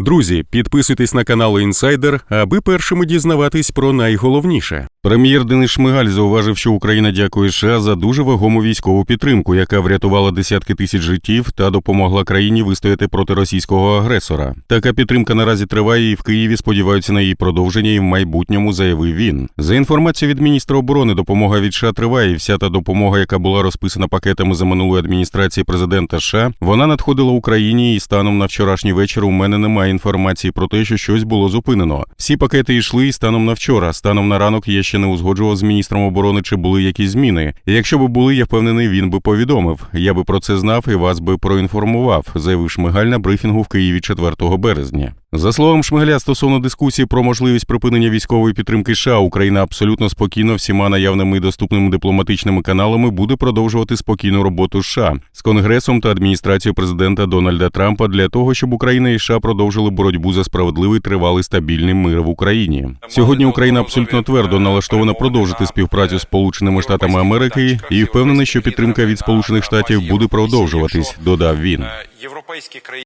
Друзі, підписуйтесь на канал Інсайдер, аби першими дізнаватись про найголовніше. Прем'єр Денис Шмигаль зауважив, що Україна дякує США за дуже вагому військову підтримку, яка врятувала десятки тисяч життів та допомогла країні вистояти проти російського агресора. Така підтримка наразі триває, і в Києві сподіваються на її продовження і в майбутньому, заявив він. За інформацією від міністра оборони, допомога від США триває. і Вся та допомога, яка була розписана пакетами за минулої адміністрації президента США, вона надходила Україні, і станом на вчорашній вечір у мене немає інформації про те, що щось було зупинено. Всі пакети йшли і станом на вчора. Станом на ранок я ще не узгоджував з міністром оборони, чи були якісь зміни. Якщо би були, я впевнений, він би повідомив. Я би про це знав і вас би проінформував, заявив Шмигаль на брифінгу в Києві 4 березня. За словом Шмигаля, стосовно дискусії про можливість припинення військової підтримки США, Україна абсолютно спокійно всіма наявними і доступними дипломатичними каналами буде продовжувати спокійну роботу США з конгресом та адміністрацією президента Дональда Трампа для того, щоб Україна і США продовжили боротьбу за справедливий, тривалий стабільний мир в Україні. Сьогодні Україна абсолютно твердо налаштована продовжити співпрацю з Сполученими Штатами Америки і впевнений, що підтримка від Сполучених Штатів буде продовжуватись. Додав він. Європейські країни.